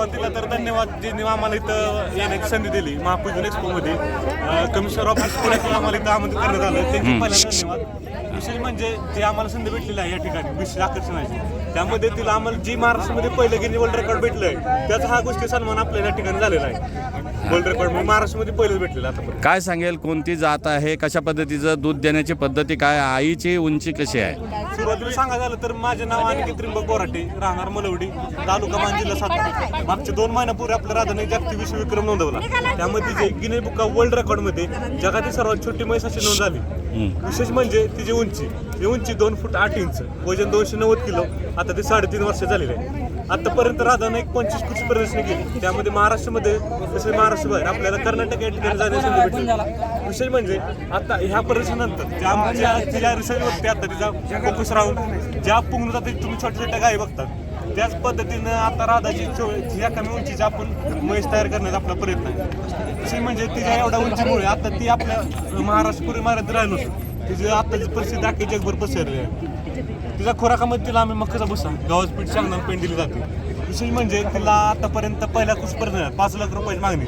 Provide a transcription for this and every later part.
सुरुवातीला तर धन्यवाद ज्यांनी आम्हाला इथं येण्याची संधी दिली. महापूजन एक्सपोमध्ये कमिशनर ऑफिस पुण्यातून आम्हाला इथं आमंत्रित करण्यात आलं. त्यांचे धन्यवाद. विशेष म्हणजे जे आम्हाला संधी भेटलेली आहे या ठिकाणी विशेष आकर्षणाची. त्यामध्ये तिला आम्हाला जी महाराष्ट्रामध्ये पहिलं गिनी वर्ल्ड रेकॉर्ड भेटलंय त्याचा हा गोष्टी सन्मान आपल्या या ठिकाणी झालेला आहे. वर्ल्ड रेकॉर्ड म्हणजे महाराष्ट्रामध्ये पहिलंच भेटलेलं आतापर्यंत काय सांगेल कोणती जात आहे कशा पद्धतीचं दूध देण्याची पद्धती काय आईची उंची कशी आहे? सुरुवातीला सांगायचं झालं तर माझे नाव अनिकेत त्रिंबक बोराटे राहणार मलवडी तालुका मान जिल्हा सातारा. मागच्या दोन महिन्यापूर्वी आपल्या राधाने जागतिक विश्व विक्रम नोंदवला. त्यामध्ये जे गिने बुक ऑफ वर्ल्ड रेकॉर्डमध्ये जगातील सर्वात छोटी म्हैस अशी नोंद झाली. विशेष म्हणजे तिची उंची. ही उंची दोन फूट आठ इंच वजन दोनशे नव्वद किलो आता ती साडेतीन वर्ष झालेली आहे. आतापर्यंत राधाने एक पंचवीस कुठची प्रदर्शन केली. त्यामध्ये महाराष्ट्रामध्ये तसेच महाराष्ट्र बाहेर आपल्याला कर्नाटक या ठिकाणी जाण्याची संधी भेटली. विषय म्हणजे आता ह्या प्रदर्शनानंतर ज्या आमच्या ज्या रिसर्च बघते आता तिचा फोकस राहून ज्या पुंगून जाते तुम्ही छोट्या छोट्या गायी बघतात त्याच पद्धतीनं आता राधाची चो- ज्या कमी उंचीची आपण म्हैस तयार करण्याचा आपला प्रयत्न आहे. म्हणजे तिच्या एवढ्या उंचीमुळे आता ती आपल्या महाराष्ट्र पुरी महाराष्ट्र राहिलो तिची आताची परिस्थिती अख्खी जगभर पसरली आहे. तिच्या खोराकामध्ये तिला आम्ही मक्काचा भुसा गव्हाचं पीठ शेंगदाणा पेंड दिली जाते. विशेष म्हणजे तिला आतापर्यंत पहिल्या कृषीपर्यंत पाच लाख रुपयाची मागणी.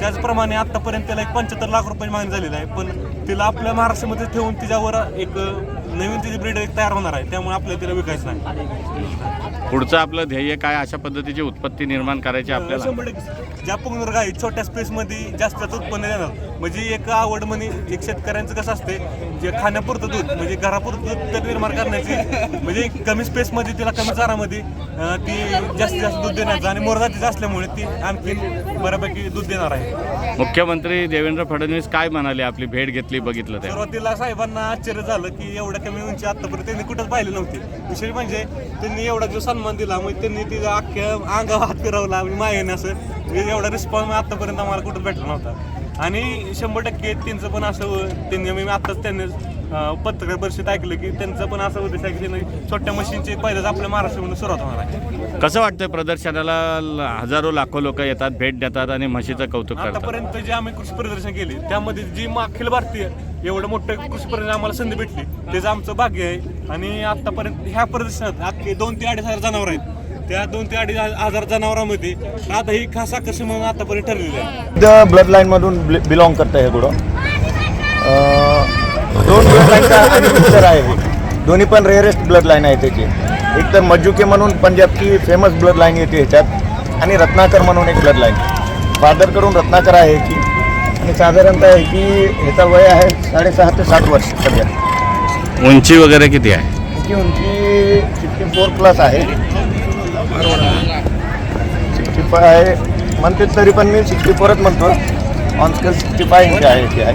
त्याचप्रमाणे आतापर्यंत त्याला एक पंच्याहत्तर लाख रुपयाची मागणी झालेली आहे पण तिला आपल्या महाराष्ट्रामध्ये ठेवून तिच्यावर एक नवीन तिची ब्रीड एक तयार होणार आहे त्यामुळे आपल्याला तिला विकायचं नाही. पुढचं आपलं ध्येय काय अशा पद्धतीची उत्पत्ती निर्माण करायची आपल्याला? ज्या पुंगनूर गाई छोट्या स्पेसमध्ये जास्त उत्पन्न देणार. म्हणजे एक आवड म्हणे एक शेतकऱ्यांचं कसं असते जे खाण्यापुरतं दूध म्हणजे घरापुरतं दूध तर निर्माण करण्याची म्हणजे कमी स्पेसमध्ये तिला कमी चारामध्ये ती जास्तीत जास्त दूध देण्याचं आणि मोरजातीचं असल्यामुळे ती आणखी बऱ्यापैकी दूध देणार आहे. मुख्यमंत्री देवेंद्र फडणवीस काय म्हणाले आपली भेट घेतली बघितलं ते? सुरुवातीला साहेबांना आश्चर्य झालं की एवढ्या कमी उंची आतापर्यंत त्यांनी कुठंच पाहिले नव्हते. विशेष म्हणजे त्यांनी एवढा जो सन्मान दिला म्हणजे त्यांनी तिचा अख्ख्या अंगावर हात फिरवला म्हणजे मायेने असं एवढा रिस्पॉन्स आतापर्यंत आम्हाला कुठंच भेटला नव्हता. आणि शंभर टक्के त्यांचं पण असं त्यांनी मी आताच त्यांनी पत्रकार परिषद ऐकलं की त्यांचं पण असं उद्देश आहे की त्यांनी छोट्या मशीनची पहिल्याच आपल्या महाराष्ट्रामधून सुरुवात होणार आहे. कसं वाटतंय प्रदर्शनाला? हजारो लाखो लोक येतात भेट देतात आणि म्हशीचं कौतुक आतापर्यंत जे आम्ही कृषी प्रदर्शन केले त्यामध्ये जी अखिल भारतीय एवढं मोठं कृषी प्रदर्शन आम्हाला संधी भेटली त्याचं आमचं भाग्य आहे. आणि आतापर्यंत ह्या प्रदर्शनात अख्खे दोन ते अडीच हजार जनावर आहेत. त्या दोन ते अडीच हजार जनावरांमध्ये आता ही खास आकर्षण म्हणून आतापर्यंत ठरलेलं आहे. द ब्लड लाईनमधून बिलॉंग करतं हे घोडं अं, दोन ब्लड लाईनचा आहे हे. दोन्ही पण रेअरेस्ट ब्लड लाईन आहे त्याची. एक तर मज्जुके म्हणून पंजाबची फेमस ब्लड लाईन येते ह्याच्यात आणि रत्नाकर म्हणून एक ब्लड लाईन फादरकडून रत्नाकर आहे ह्याची. आणि साधारणतः ह्याची ह्याचा वय आहे साडेसहा ते सात वर्ष सध्या. उंची वगैरे किती आहे? ह्याची उंची सिक्स्टी फोर प्लस आहे. सिक्स्टी फाय आहे. म्हणते तरी पण मी सिक्स्टी फोरच म्हणतो on scale sixty five inch आहे ह्याची आहे.